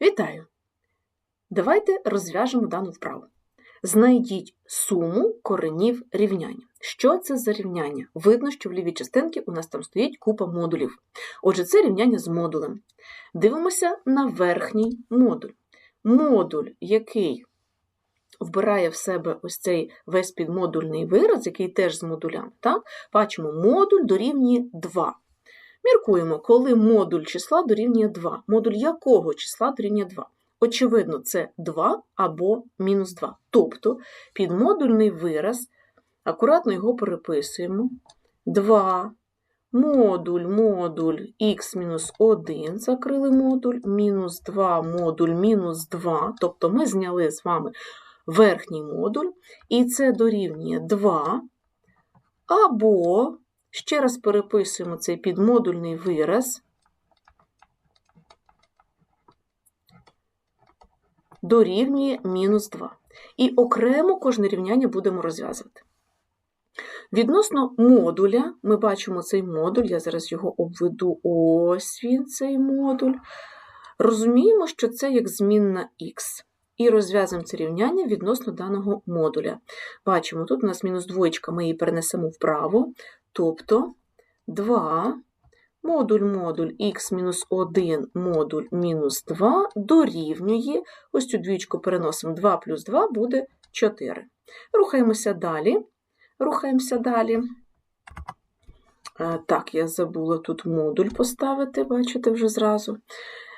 Вітаю! Давайте розв'яжемо дану вправу. Знайдіть суму коренів рівняння. Що це за рівняння? Видно, що в лівій частинці у нас там стоїть купа модулів. Отже, це рівняння з модулем. Дивимося на верхній модуль. Модуль, який вбирає в себе ось цей весь підмодульний вираз, який теж з модулями. Так? Бачимо, модуль дорівнює 2. Міркуємо, коли модуль числа дорівнює 2. Модуль якого числа дорівнює 2? Очевидно, це 2 або мінус 2. Тобто підмодульний вираз, акуратно його переписуємо. 2, модуль, модуль х мінус 1, закрили модуль, мінус 2, модуль мінус 2. Тобто ми зняли з вами верхній модуль, і це дорівнює 2, або Ще раз переписуємо цей підмодульний вираз. Дорівнює мінус 2. І окремо кожне рівняння будемо розв'язувати. Відносно модуля, ми бачимо цей модуль, я зараз його обведу, ось він, цей модуль. Розуміємо, що це як змінна х. І розв'язуємо це рівняння відносно даного модуля. Бачимо, тут у нас мінус двоєчка, ми її перенесемо вправо. Тобто 2 модуль модуль х-1 модуль мінус 2 дорівнює, ось цю двічку переносимо 2 плюс 2 буде 4. Рухаємося далі. Рухаємося далі. Е, так, я забула тут модуль поставити, бачите вже зразу.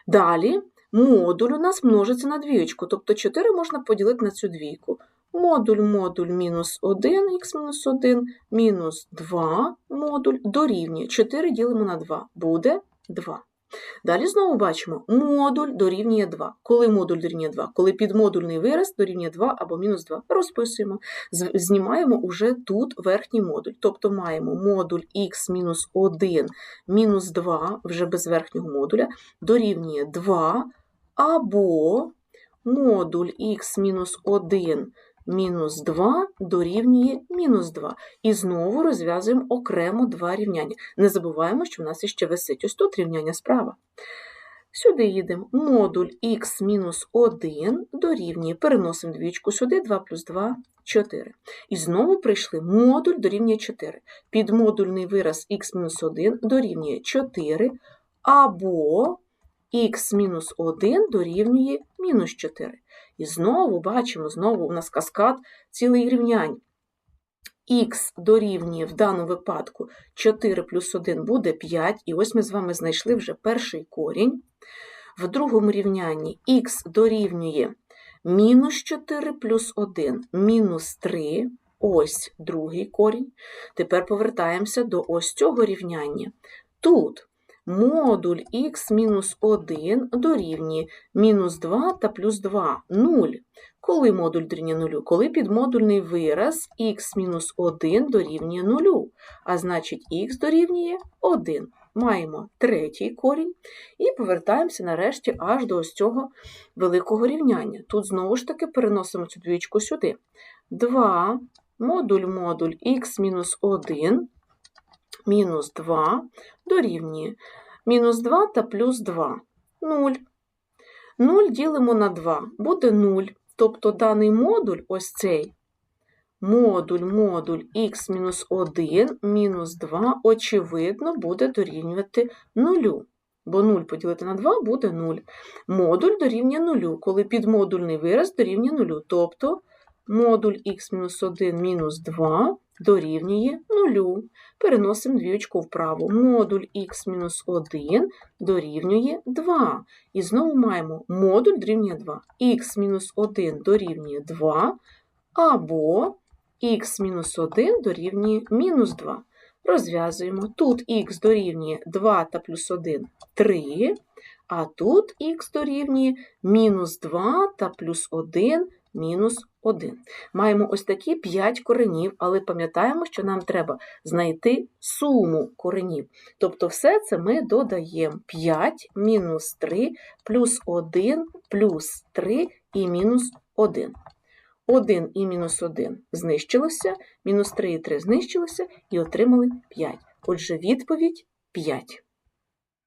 Далі модуль у нас множиться на двічку, тобто 4 можна поділити на цю двійку модуль модуль мінус 1, х мінус 1, мінус 2 модуль дорівнює 4 ділимо на 2, буде 2. Далі знову бачимо, модуль дорівнює 2. Коли модуль дорівнює 2? Коли підмодульний вираз дорівнює 2 або мінус 2. Розписуємо. Знімаємо уже тут верхній модуль. Тобто маємо модуль х мінус 1 мінус 2, вже без верхнього модуля, дорівнює 2, або модуль х мінус 1 мінус 2 дорівнює мінус 2. І знову розв'язуємо окремо два рівняння. Не забуваємо, що в нас іще висить ось тут рівняння справа. Сюди їдемо. Модуль х мінус 1 дорівнює, переносимо двічку сюди, 2 плюс 2 4. І знову прийшли модуль дорівнює 4. Підмодульний вираз х-1 дорівнює 4, або х-1 дорівнює мінус 4. І знову бачимо, знову у нас каскад цілий рівнянь. Х дорівнює в даному випадку 4 плюс 1 буде 5, і ось ми з вами знайшли вже перший корінь. В другому рівнянні х дорівнює мінус 4 плюс 1 мінус 3, ось другий корінь. Тепер повертаємося до ось цього рівняння. Тут модуль х-1 дорівнює мінус 2 та плюс 2 0. Коли модуль дорівнює 0? Коли підмодульний вираз х-1 дорівнює 0, а значить х дорівнює 1. Маємо третій корінь і повертаємося нарешті аж до ось цього великого рівняння. Тут знову ж таки переносимо цю двічку сюди. 2 модуль модуль х-1 мінус 2 дорівнює мінус 2 та плюс 2 0. 0 ділимо на 2, буде 0. Тобто даний модуль, ось цей модуль модуль х-1 мінус 2, очевидно, буде дорівнювати 0. Бо 0 поділити на 2 буде 0. Модуль дорівнює 0, коли підмодульний вираз дорівнює 0. Тобто модуль х-1 мінус 2 дорівнює 0. Переносимо двічку вправо. Модуль х-1 дорівнює 2. І знову маємо модуль дорівнює 2. х-1 дорівнює 2, або х-1 дорівнює мінус 2. Розв'язуємо. Тут х дорівнює 2 та плюс 1 3, а тут х дорівнює мінус 2 та плюс 1 мінус 1. Маємо ось такі 5 коренів, але пам'ятаємо, що нам треба знайти суму коренів. Тобто все це ми додаємо 5 мінус 3 плюс 1 плюс 3 і мінус 1. 1 і мінус 1 знищилося, мінус 3 і 3 знищилося і отримали 5. Отже, відповідь 5.